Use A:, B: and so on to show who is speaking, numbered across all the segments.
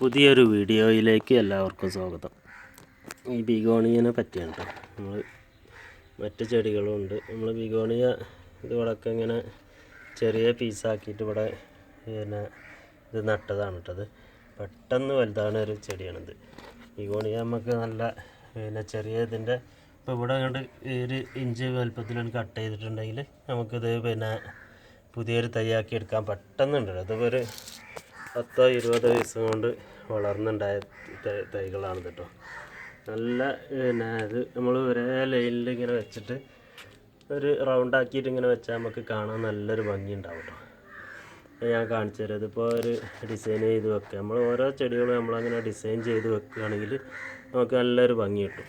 A: പുതിയൊരു വീഡിയോയിലേക്ക് എല്ലാവർക്കും സ്വാഗതം. ഈ ബിഗോണിയനെ പറ്റിയാണ് കേട്ടോ നമ്മൾ മറ്റ് ചെടികളും ഉണ്ട്. നമ്മൾ ബിഗോണിയ ഇതുപോലൊക്കെ ഇങ്ങനെ ചെറിയ പീസാക്കിയിട്ട് ഇവിടെ പിന്നെ ഇത് നട്ടതാണ് കേട്ടത് പെട്ടെന്ന് വലുതാണ് ഒരു ചെടിയാണിത്. ബിഗോണിയ നമുക്ക് നല്ല പിന്നെ ചെറിയ ഇതിന്റെ ഇപ്പോൾ ഇവിടെ അങ്ങോട്ട് ഒരു ഇഞ്ച് വലുപ്പത്തിലാണ് കട്ട് ചെയ്തിട്ടുണ്ടെങ്കിൽ നമുക്കിത് പിന്നെ പുതിയൊരു തയ്യാക്കി എടുക്കാൻ പെട്ടെന്നുണ്ട് അതിപ്പോൾ ഒരു പത്തോ ഇരുപതോ ദിവസം കൊണ്ട് വളർന്നുണ്ടായ തൈകളാണ് കേട്ടോ നല്ല പിന്നെ ഇത് നമ്മൾ ഒരേ ലൈനിൽ ഇങ്ങനെ വെച്ചിട്ട് ഒരു റൗണ്ട് ആക്കിയിട്ട് ഇങ്ങനെ വെച്ചാൽ നമുക്ക് കാണാൻ നല്ലൊരു ഭംഗി ഉണ്ടാവും കേട്ടോ ഞാൻ കാണിച്ചു തരാം. ഇതിപ്പോൾ ഒരു ഡിസൈൻ ചെയ്ത് വെക്കുക നമ്മൾ ഓരോ ചെടികളും നമ്മളങ്ങനെ ഡിസൈൻ ചെയ്ത് വെക്കുകയാണെങ്കിൽ നമുക്ക് നല്ലൊരു ഭംഗി കിട്ടും.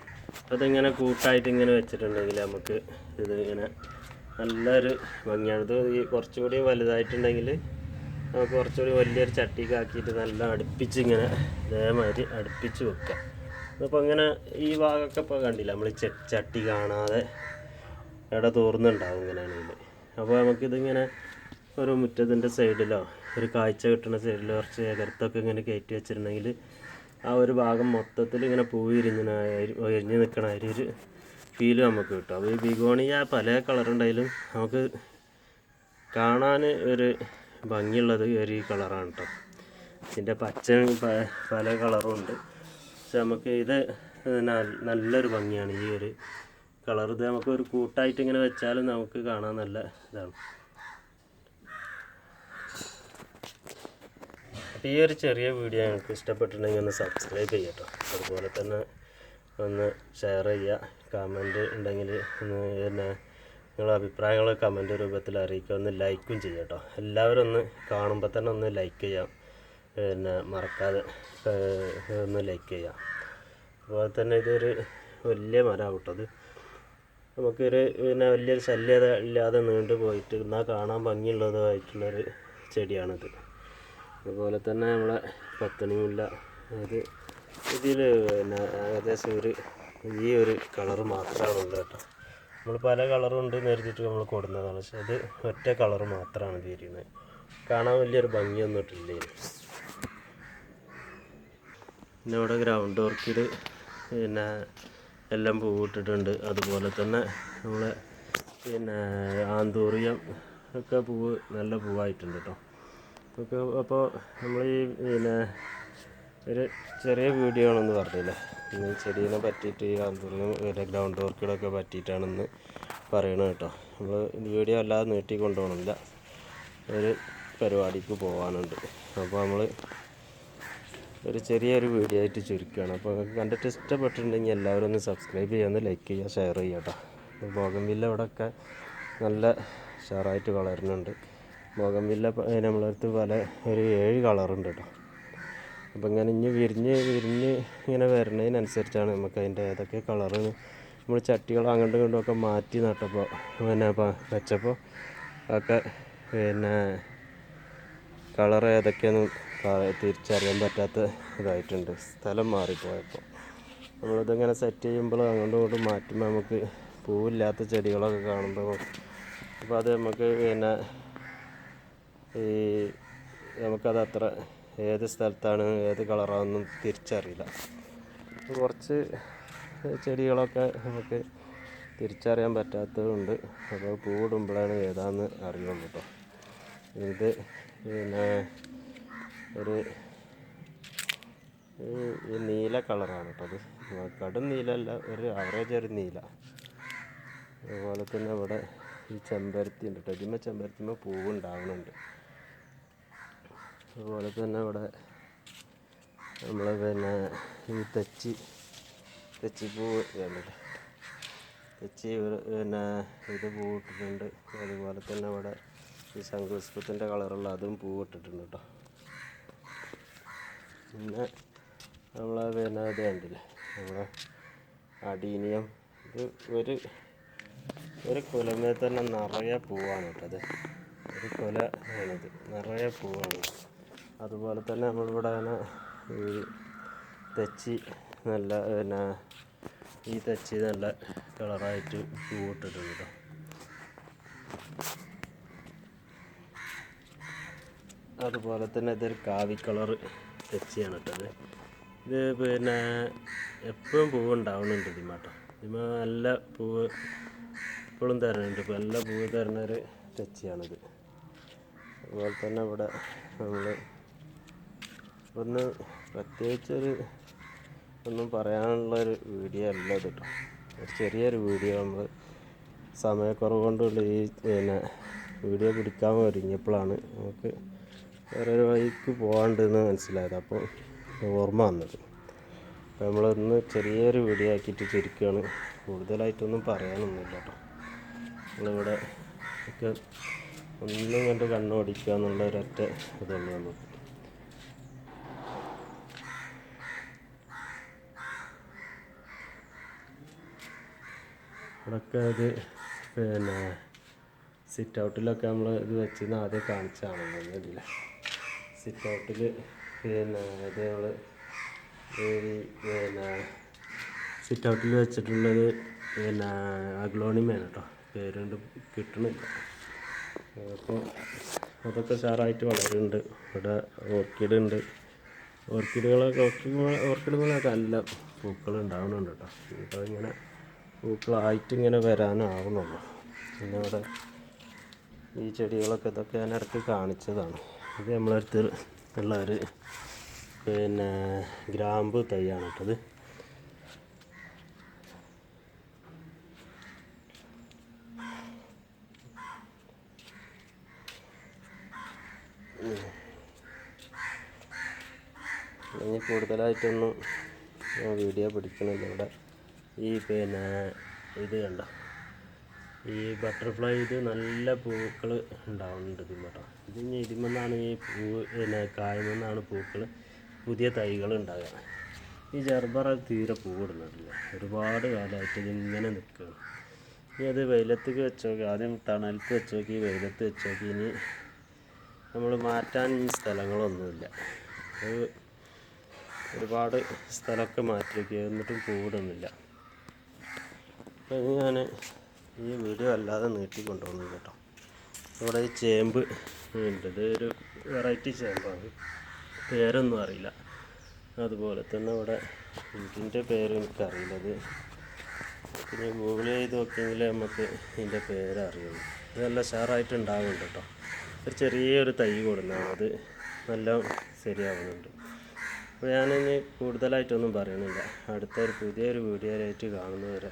A: അതിങ്ങനെ കൂട്ടായിട്ട് ഇങ്ങനെ വെച്ചിട്ടുണ്ടെങ്കിൽ നമുക്ക് ഇത് ഇങ്ങനെ നല്ലൊരു ഭംഗിയാണ്. ഇത് ഈ കുറച്ചുകൂടി വലുതായിട്ടുണ്ടെങ്കിൽ നമുക്ക് കുറച്ചുകൂടി വലിയൊരു ചട്ടിക്ക് ആക്കിയിട്ട് നല്ല അടുപ്പിച്ച് ഇങ്ങനെ ഇതേമാതിരി അടുപ്പിച്ച് വെക്കാം അപ്പോൾ അങ്ങനെ ഈ ഭാഗമൊക്കെ ഇപ്പോൾ കണ്ടില്ല നമ്മൾ ചട്ടി കാണാതെ ഇട തോർന്നുണ്ടാവും ഇങ്ങനെയാണെങ്കിൽ അപ്പോൾ നമുക്കിതിങ്ങനെ ഒരു മുറ്റത്തിന്റെ സൈഡിലോ ഒരു കാഴ്ച കിട്ടുന്ന സൈഡിലോ കുറച്ച് ഏകരത്തൊക്കെ ഇങ്ങനെ കയറ്റി വെച്ചിരുന്നെങ്കിൽ ആ ഒരു ഭാഗം മൊത്തത്തിൽ ഇങ്ങനെ പൂവിരിഞ്ഞ എരിഞ്ഞ് നിൽക്കണ ഒരു ഫീൽ നമുക്ക് കിട്ടും. അപ്പോൾ ഈ ബിഗോണിയ പല കളറുണ്ടായാലും നമുക്ക് കാണാൻ ഒരു ഭംഗിയുള്ളത് ഒരു കളറാണ് കേട്ടോ ഇതിന്റെ പച്ച പല കളറും ഉണ്ട്. പക്ഷെ നമുക്ക് ഇത് നല്ലൊരു ഭംഗിയാണ് ഈ ഒരു കളർ. ഇത് നമുക്ക് ഒരു കൂട്ടായിട്ട് ഇങ്ങനെ വെച്ചാലും നമുക്ക് കാണാൻ നല്ല ഇതാണ്. അപ്പോൾ ഈ ഒരു ചെറിയ വീഡിയോ നിങ്ങൾക്ക് ഇഷ്ടപ്പെട്ടിട്ടുണ്ടെങ്കിൽ ഒന്ന് സബ്സ്ക്രൈബ് ചെയ്യട്ടോ അതുപോലെ തന്നെ ഒന്ന് ഷെയർ ചെയ്യുക. കമന്റ് ഉണ്ടെങ്കിൽ ഒന്ന് പിന്നെ നിങ്ങളുടെ അഭിപ്രായങ്ങൾ കമന്റ് രൂപത്തിൽ അറിയിക്കുക. ഒന്ന് ലൈക്കും ചെയ്യാം കേട്ടോ എല്ലാവരും ഒന്ന് കാണുമ്പോൾ തന്നെ ഒന്ന് ലൈക്ക് ചെയ്യാം. പിന്നെ മറക്കാതെ ഒന്ന് ലൈക്ക് ചെയ്യാം. അതുപോലെ തന്നെ ഇതൊരു വലിയ മരമാണ് കേട്ടത് നമുക്കൊരു പിന്നെ വലിയൊരു ശല്യത ഇല്ലാതെ നീണ്ടു പോയിട്ട് എന്നാൽ കാണാൻ ഭംഗിയുള്ളതുമായിട്ടുള്ളൊരു ചെടിയാണിത്. അതുപോലെ തന്നെ നമ്മളെ പത്തണിയുമില്ല മുല്ല അത് ഇതിൽ പിന്നെ ഏകദേശം ഒരു ഈ ഒരു കളറ് മാത്രമാണ് ഉള്ളത് കേട്ടോ. നമ്മൾ പല കളറും ഉണ്ട് കരുതിയിട്ട് നമ്മൾ കൊടുന്നതാണ്. പക്ഷെ അത് ഒറ്റ കളറ് മാത്രമാണ് തീരുന്നത് കാണാൻ വലിയൊരു ഭംഗിയൊന്നും ഇട്ടില്ല പിന്നെ ഇവിടെ ഗ്രൗണ്ട് ഓർക്കിഡ് പിന്നെ എല്ലാം പൂവിട്ടിട്ടുണ്ട്. അതുപോലെ തന്നെ നമ്മൾ പിന്നെ ആന്തൂറിയം ഒക്കെ പൂവ് നല്ല പൂവായിട്ടുണ്ട് കേട്ടോ. അപ്പോൾ നമ്മൾ ഈ പിന്നെ ഒരു ചെറിയ വീഡിയോ ആണെന്ന് പറഞ്ഞില്ലേ? ഇന്ന് ചെടീനെ പറ്റിയിട്ട് പിന്നെ ഗ്രൗണ്ട് വർക്കുകളൊക്കെ പറ്റിയിട്ടാണെന്ന് പറയണത് കേട്ടോ. നമ്മൾ വീഡിയോ അല്ലാതെ നീട്ടി കൊണ്ടുപോകണില്ല. ഒരു പരിപാടിക്ക് പോകാനുണ്ട് അപ്പോൾ നമ്മൾ ഒരു ചെറിയൊരു വീഡിയോ ആയിട്ട് ചുരുക്കുകയാണ് അപ്പോൾ കണ്ടിട്ട് ഇഷ്ടപ്പെട്ടിട്ടുണ്ടെങ്കിൽ എല്ലാവരും ഒന്ന് സബ്സ്ക്രൈബ് ചെയ്യുക ഒന്ന് ലൈക്ക് ചെയ്യുക ഷെയർ ചെയ്യുക കേട്ടോ. ബോഗംവില്ല ഇവിടെയൊക്കെ നല്ല ഷെയറായിട്ട് വളരുന്നുണ്ട്. ബോഗംവില്ല നമ്മളടുത്ത് പല ഒരു ഏഴ് കളറുണ്ട് കേട്ടോ. അപ്പോൾ ഇങ്ങനെ ഇനി വിരിഞ്ഞ് വിരിഞ്ഞ് ഇങ്ങനെ വരുന്നതിനനുസരിച്ചാണ് നമുക്ക് അതിന്റെ ഏതൊക്കെ കളറ് നമ്മൾ ചട്ടികൾ അങ്ങോട്ടും ഇങ്ങോട്ടും ഒക്കെ മാറ്റി നട്ടപ്പോൾ പിന്നെ വെച്ചപ്പോൾ ഒക്കെ പിന്നെ കളർ ഏതൊക്കെയാന്ന് കാ- തിരിച്ചറിയാൻ പറ്റാത്ത ഇതായിട്ടുണ്ട്. സ്ഥലം മാറിപ്പോയപ്പോൾ നമ്മളിതിങ്ങനെ സെറ്റ് ചെയ്യുമ്പോൾ അങ്ങോട്ടും ഇങ്ങോട്ടും മാറ്റുമ്പോൾ നമുക്ക് പൂവില്ലാത്ത ചെടികളൊക്കെ കാണുമ്പോൾ അപ്പോൾ അത് നമുക്ക് പിന്നെ ഈ നമുക്കത് അത്ര ഏത് സ്ഥലത്താണ് ഏത് കളറാണെന്നും തിരിച്ചറിയില്ല. കുറച്ച് ചെടികളൊക്കെ നമുക്ക് തിരിച്ചറിയാൻ പറ്റാത്തതുണ്ട്. അപ്പോൾ പൂവിടുമ്പോഴാണ് ഏതാണെന്ന് അറിയുള്ളൂ കേട്ടോ. ഇത് പിന്നെ ഒരു നീല കളറാണ് കേട്ടോ അത്. കടും നീലല്ല ഒരു ആവറേജ് ഒരു നീല. അതുപോലെ തന്നെ ഇവിടെ ഈ ചെമ്പരത്തി ഉണ്ട് കേട്ടോ. ഇതിമ്മ ചെമ്പരത്തിമ്മ പൂവ് അതുപോലെ തന്നെ ഇവിടെ നമ്മൾ പിന്നെ ഈ തെച്ചി തെച്ചിപ്പൂവ് കണ്ടില്ലേ? തെച്ചി പിന്നെ ഇത് പൂവിട്ടിട്ടുണ്ട്. അതുപോലെ തന്നെ ഇവിടെ ഈ ശംഖുപുഷ്പത്തിന്റെ കളറുള്ള അതും പൂവിട്ടിട്ടുണ്ട് കേട്ടോ. പിന്നെ നമ്മൾ പിന്നെ ഇത് കണ്ടില്ലേ? നമ്മളെ അടീനിയം. ഇത് ഒരു ഒരു കുലമേ തന്നെ നിറയെ പൂവാണ് കേട്ടത് ഒരു കുല ആണിത്. നിറയെ പൂവാണ്. അതുപോലെ തന്നെ നമ്മളിവിടെ ഈ തെച്ചി നല്ല പിന്നെ ഈ തെച്ചി നല്ല കളറായിട്ട് പൂവിട്ടിട്ടുണ്ട്. കേട്ടോ അതുപോലെ തന്നെ ഇതൊരു കാവി കളർ തെച്ചിയാണ് കേട്ടത് ഇത് പിന്നെ എപ്പോഴും പൂവ് ഉണ്ടാവുന്നുണ്ട് ഇതിമാട്ടോ. ഇതിമ നല്ല പൂവ് എപ്പോഴും തരുന്നുണ്ട് ഇപ്പോൾ നല്ല പൂവ് തരുന്നൊരു തെച്ചിയാണിത്. അതുപോലെ തന്നെ ഇവിടെ നമ്മൾ ഒന്ന് പ്രത്യേകിച്ചൊരു ഒന്നും പറയാനുള്ളൊരു വീഡിയോ അല്ല ഇത് കേട്ടോ ഒരു ചെറിയൊരു വീഡിയോ നമ്മൾ സമയക്കുറവ് കൊണ്ടുള്ള ഈ പിന്നെ വീഡിയോ പിടിക്കാൻ ഒരുങ്ങിയപ്പോഴാണ് നമുക്ക് വേറൊരു വഴിക്ക് പോകാണ്ടെന്ന് മനസ്സിലായത്. അപ്പോൾ ഓർമ്മ വന്നത്. അപ്പോൾ നമ്മളൊന്ന് ചെറിയൊരു വീഡിയോ ആക്കിയിട്ട് ചുരുക്കുകയാണ് കൂടുതലായിട്ടൊന്നും പറയാനൊന്നുമില്ല കേട്ടോ നമ്മളിവിടെ ഒക്കെ ഒന്നും കണ്ട് കണ്ണോടിക്കുക എന്നുള്ള ഒരൊറ്റ ഇതുള്ളൂ നമുക്ക് ഇവിടെയൊക്കെ ഇത് പിന്നെ സിറ്റ് ഔട്ടിലൊക്കെ നമ്മൾ ഇത് വെച്ചിരുന്ന ആദ്യം കാണിച്ചാണ് ഇതില്ല സിറ്റ് ഔട്ടിൽ പിന്നെ ഇത് നമ്മൾ പിന്നെ സിറ്റ് ഔട്ടിൽ വെച്ചിട്ടുള്ളത് പിന്നെ അഗ്ലോണിമയാണ് കേട്ടോ പേരുണ്ട് കിട്ടണില്ല. അപ്പോൾ അതൊക്കെ സാറായിട്ട് വളരുന്നുണ്ട്. ഇവിടെ ഓർക്കിഡ് ഉണ്ട്. ഓർക്കിഡുകളൊക്കെ ഓർക്കിഡ് ഓർക്കിഡുകളൊക്കെ നല്ല പൂക്കൾ ഉണ്ടാവുന്നുണ്ട് കേട്ടോ ഇപ്പോൾ ഇങ്ങനെ പൂക്കളായിട്ട് ഇങ്ങനെ വരാനാവുന്നുള്ളൂ. പിന്നെ ഇവിടെ ഈ ചെടികളൊക്കെ ഇതൊക്കെ ഞാൻ ഇടയ്ക്ക് കാണിച്ചതാണ്. ഇത് നമ്മളടുത്ത് ഉള്ള ഒരു പിന്നെ ഗ്രാമ്പ് തൈയാണ് കേട്ടത് ഇനി കൂടുതലായിട്ടൊന്നും വീഡിയോ പിടിക്കണില്ല ഇവിടെ. ഈ പിന്നെ ഇത് കണ്ട? ഈ ബട്ടർഫ്ലൈ ഇത് നല്ല പൂക്കൾ ഉണ്ടാവുന്നുണ്ട് ഇതിമ്മട്ടോ ഇത് ഇനി ഇതിമെന്നാണ് ഈ പൂ പിന്നെ കായ്മെന്നാണ് പൂക്കൾ പുതിയ തൈകൾ ഉണ്ടാകുക ഈ ജർബറ തീരെ പൂവിടുന്നില്ല ഒരുപാട് കാലമായിട്ട് ഇതിങ്ങനെ നിൽക്കുകയാണ്. ഇനി അത് വെയിലത്തേക്ക് വെച്ച് നോക്കി. ആദ്യം തണലത്ത് വെച്ച് നോക്കി വെയിലത്ത് വെച്ച് നോക്കി. ഇനി നമ്മൾ മാറ്റാൻ സ്ഥലങ്ങളൊന്നുമില്ല. അത് ഒരുപാട് സ്ഥലമൊക്കെ മാറ്റി വയ്ക്കുക എന്നിട്ടും പൂവിടുന്നില്ല. അപ്പോൾ ഞാൻ ഈ വീഡിയോ അല്ലാതെ നീട്ടി കൊണ്ടുവന്നു കേട്ടോ. ഇവിടെ ഈ ചേമ്പ് ഉണ്ട്. ഇത് ഒരു വെറൈറ്റി ചേമ്പാണ്. പേരൊന്നും അറിയില്ല. അതുപോലെ തന്നെ ഇവിടെ ഇതിന്റെ പേര് എനിക്കറിയില്ല. ഇത് പിന്നെ ഗൂഗിൾ ചെയ്ത് നോക്കിയെങ്കിൽ നമുക്ക് ഇതിന്റെ പേര് അറിയുള്ളൂ. ഇത് നല്ല ഉഷാറായിട്ട് ഉണ്ടാകുന്നുണ്ട് കേട്ടോ. ഒരു ചെറിയൊരു തൈ കൊടുന്നതാണ് അത് നല്ല ശരിയാവുന്നുണ്ട്. അപ്പോൾ ഞാനിനി കൂടുതലായിട്ടൊന്നും പറയണില്ല. അടുത്തൊരു പുതിയൊരു വീഡിയോയിലായിട്ട് കാണുന്നവരെ